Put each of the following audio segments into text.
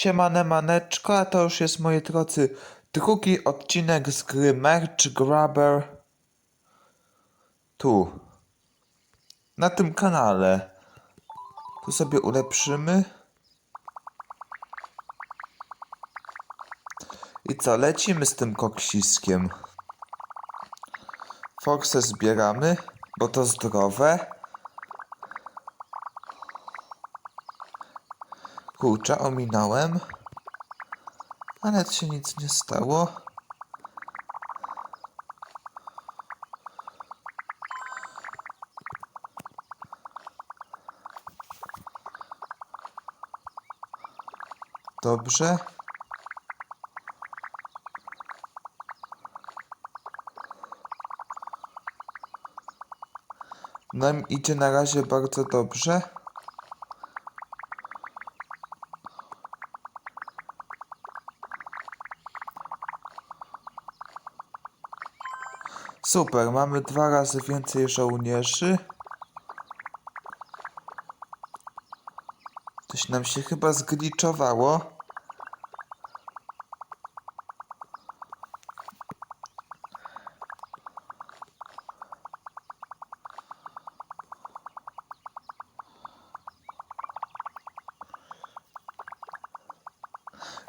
Siemane maneczko, a to już jest moi drodzy drugi odcinek z gry Merch Grabber tu na tym kanale. Tu sobie ulepszymy. I co, lecimy z tym koksiskiem. Foxę zbieramy, bo to zdrowe. Kurczę, ominąłem. Ale się nic nie stało. Dobrze. Nam idzie na razie bardzo dobrze. Super, mamy dwa razy więcej żołnierzy. Coś nam się chyba zgliczowało.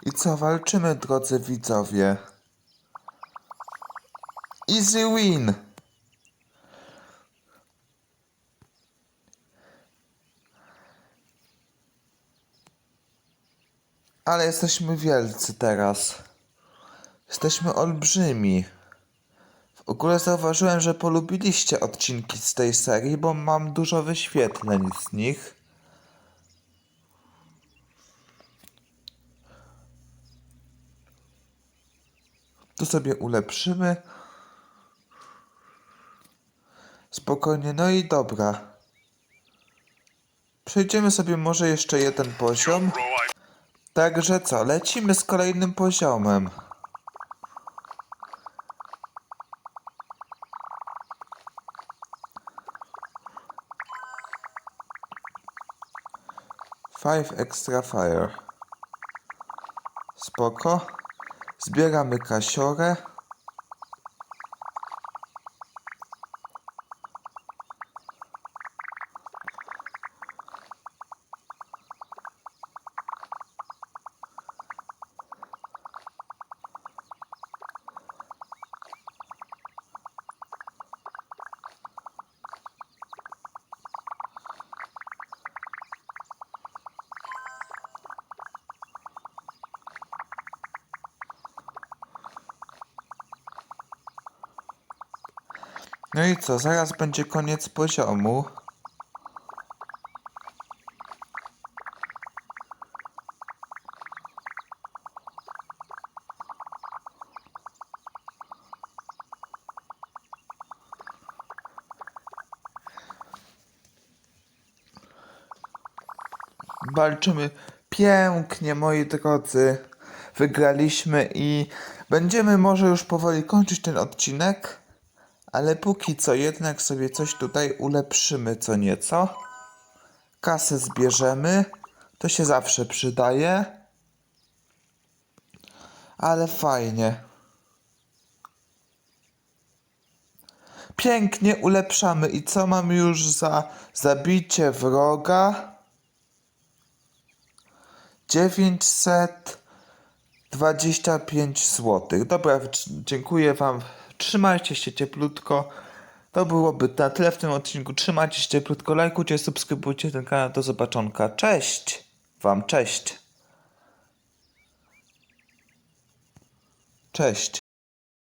I co, walczymy, drodzy widzowie? Easy win! Ale jesteśmy wielcy teraz. Jesteśmy olbrzymi. W ogóle zauważyłem, że polubiliście odcinki z tej serii, bo mam dużo wyświetleń z nich. Tu sobie ulepszymy. Spokojnie, no i dobra. Przejdziemy sobie może jeszcze jeden poziom. Także co, lecimy z kolejnym poziomem. Five extra fire. Spoko. Zbieramy kasiorę. No i co, zaraz będzie koniec poziomu. Walczymy pięknie, moi drodzy. Wygraliśmy i będziemy może już powoli kończyć ten odcinek. Ale póki co jednak sobie coś tutaj ulepszymy co nieco. Kasę zbierzemy. To się zawsze przydaje. Ale fajnie. Pięknie ulepszamy. I co mamy już za zabicie wroga? 925 zł. Dobra, dziękuję Wam. Trzymajcie się cieplutko. To byłoby na tyle w tym odcinku. Trzymajcie się cieplutko, lajkujcie, subskrybujcie ten kanał. Do zobaczonka. Cześć Wam, cześć. Cześć.